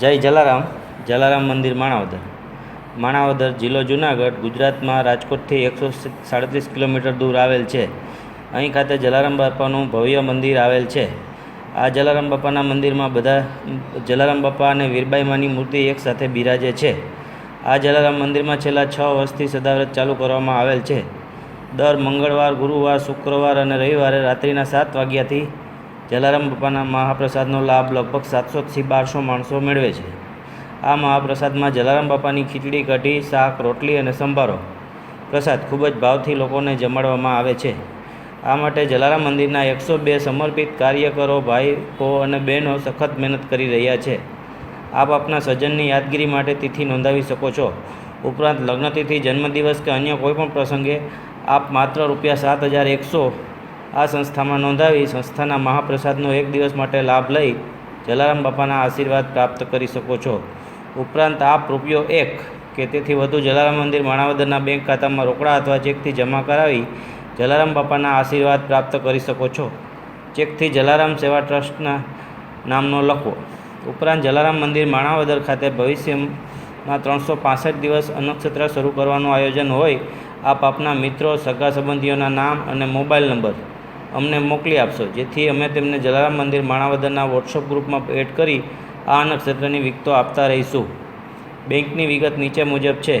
જય જલારામ. જલારામ મંદિર માણાવદર. માણાવદર જિલ્લો જુનાગઢ, ગુજરાતમાં રાજકોટથી એકસો સાડત્રીસ કિલોમીટર દૂર આવેલ છે. અહીં ખાતે જલારામ બાપાનું ભવ્ય મંદિર આવેલ છે. આ જલારામ બાપાના મંદિરમાં બધા જલારામ બાપા અને વીરબાઈમાની મૂર્તિ એકસાથે બિરાજે છે. આ જલારામ મંદિરમાં છેલ્લા છ વર્ષથી સદાવ્રત ચાલુ કરવામાં આવેલ છે. દર મંગળવાર, ગુરુવાર, શુક્રવાર અને રવિવારે રાત્રિના સાત વાગ્યાથી જલારામ બાપાના મહાપ્રસાદનો લાભ લગભગ સાતસોથી બારસો માણસો મેળવે છે. આ મહાપ્રસાદમાં જલારામ બાપાની ખીચડી, કઢી, શાક, રોટલી અને સંભારો પ્રસાદ ખૂબ જ ભાવથી લોકોને જમાડવામાં આવે છે. આ માટે જલારામ મંદિરના એકસો બે સમર્પિત કાર્યકરો, ભાઈઓ અને બહેનો સખત મહેનત કરી રહ્યા છે. આપ આપના સજ્જનની યાદગીરી માટે તિથિ નોંધાવી શકો છો. ઉપરાંત લગ્નતિથિ, જન્મદિવસ કે અન્ય કોઈપણ પ્રસંગે આપ માત્ર રૂપિયા સાત હજાર એકસો આ સંસ્થામાં નોંધાવી સંસ્થાના મહાપ્રસાદનો એક દિવસ માટે લાભ લઈ જલારામ બાપાના આશીર્વાદ પ્રાપ્ત કરી શકો છો. ઉપરાંત આપ રૂપિયો એક કે તેથી વધુ જલારામ મંદિર માણાવદરના બેંક ખાતામાં રોકડા અથવા ચેકથી જમા કરાવી જલારામ બાપાના આશીર્વાદ પ્રાપ્ત કરી શકો છો. ચેકથી જલારામ સેવા ટ્રસ્ટના નામનો લખવો ઉપરાંત જલારામ મંદિર માણાવદર ખાતે ભવિષ્યમાં ત્રણસો પાસઠ દિવસ અન્નક્ષેત્ર શરૂ કરવાનું આયોજન હોય આપ આપના મિત્રો, સગા સંબંધીઓના નામ અને મોબાઈલ નંબર અમને મોકલી આપશો. જેથી અમે તેમને જલારામ મંદિર માણાવદરના વોટ્સઅપ ગ્રુપમાં એડ કરી આ નક્ષત્રની વિગતો આપતા રહીશું. બેંકની વિગત નીચે મુજબ છે.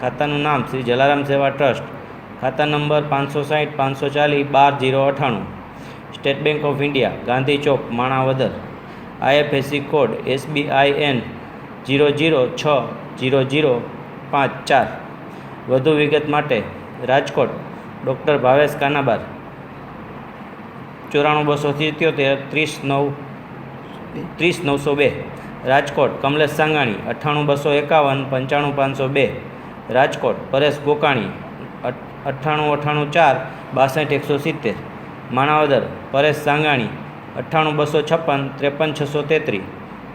ખાતાનું નામ શ્રી જલારામ સેવા ટ્રસ્ટ. ખાતા નંબર પાંચસો સાઠ પાંચસો ચાલીસ, બાર જીરો અઠ્ઠાણું State Bank of India, Gandhi Chowk, Manavadar. IFSC code SBI N zero zero છ જીરો જીરો પાંચ ચાર. વધુ વિગત માટે રાજકોટ, ડૉક્ટર ભાવેશ કાનાબાર. ચોરાણું બસો સિત્યોતેર, ત્રીસ નવ, ત્રીસ નવસો બે. રાજકોટ, કમલેશ સાંગાણી, અઠ્ઠાણું બસો એકાવન, પંચાણું પાંચસો બે. રાજકોટ, પરેશ ગોકાણી અઠ્ઠાણું અઠ્ઠાણું ચાર, બાસઠ એકસો સિત્તેર. માણાવદર, પરેશ સાંગાણી, અઠ્ઠાણું બસો છપ્પન, ત્રેપન છસો તેત્રીસ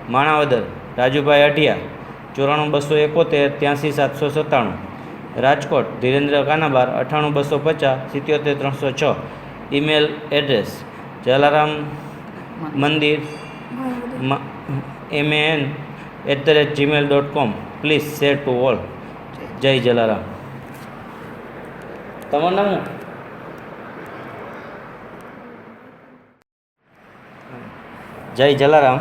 માણાવદર, રાજુભાઈ અઢિયા, ચોરાણું બસો એકોતેર, ત્યાંસી સાતસો સત્તાણું. રાજકોટ, ધીરેન્દ્ર કાનાબાર, અઠ્ઠાણું બસો પચાસ, સિત્યોતેર ત્રણસો છ. Email address Jalaram Mandir M N at the rate Gmail dot com please share to all જય જલારામ તમારું નામ જય જલારામ